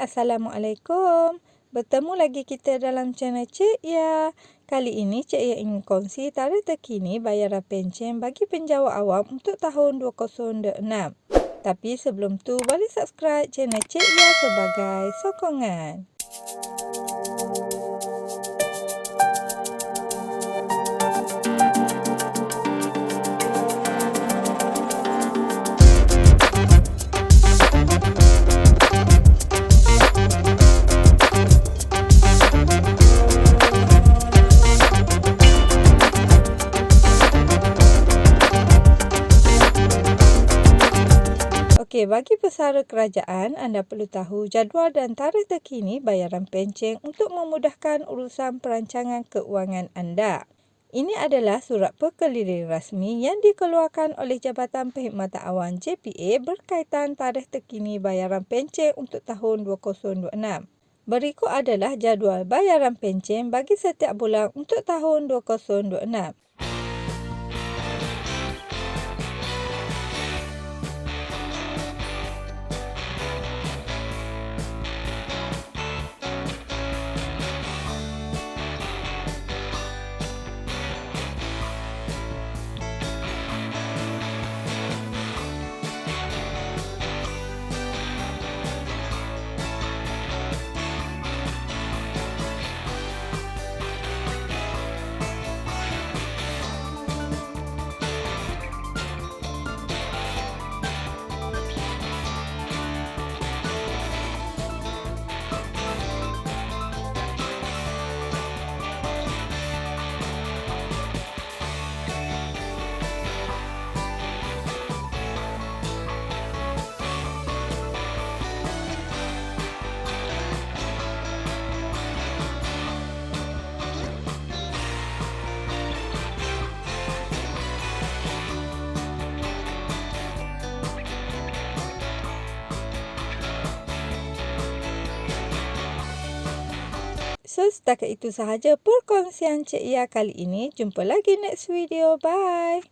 Assalamualaikum. Bertemu lagi kita dalam channel Cik Ya. Kali ini Cik Ya ingin kongsi tarikh terkini bayaran pencen bagi penjawat awam untuk tahun 2026. Tapi sebelum tu boleh subscribe channel Cik Ya sebagai sokongan. Okey, bagi pesara kerajaan, anda perlu tahu jadual dan tarikh terkini bayaran pencen untuk memudahkan urusan perancangan keuangan anda. Ini adalah surat perkeliling rasmi yang dikeluarkan oleh Jabatan Perkhidmatan Awam JPA berkaitan tarikh terkini bayaran pencen untuk tahun 2026. Berikut adalah jadual bayaran pencen bagi setiap bulan untuk tahun 2026. Setakat itu sahaja perkongsian Cik Ya kali ini. Jumpa lagi next video. Bye.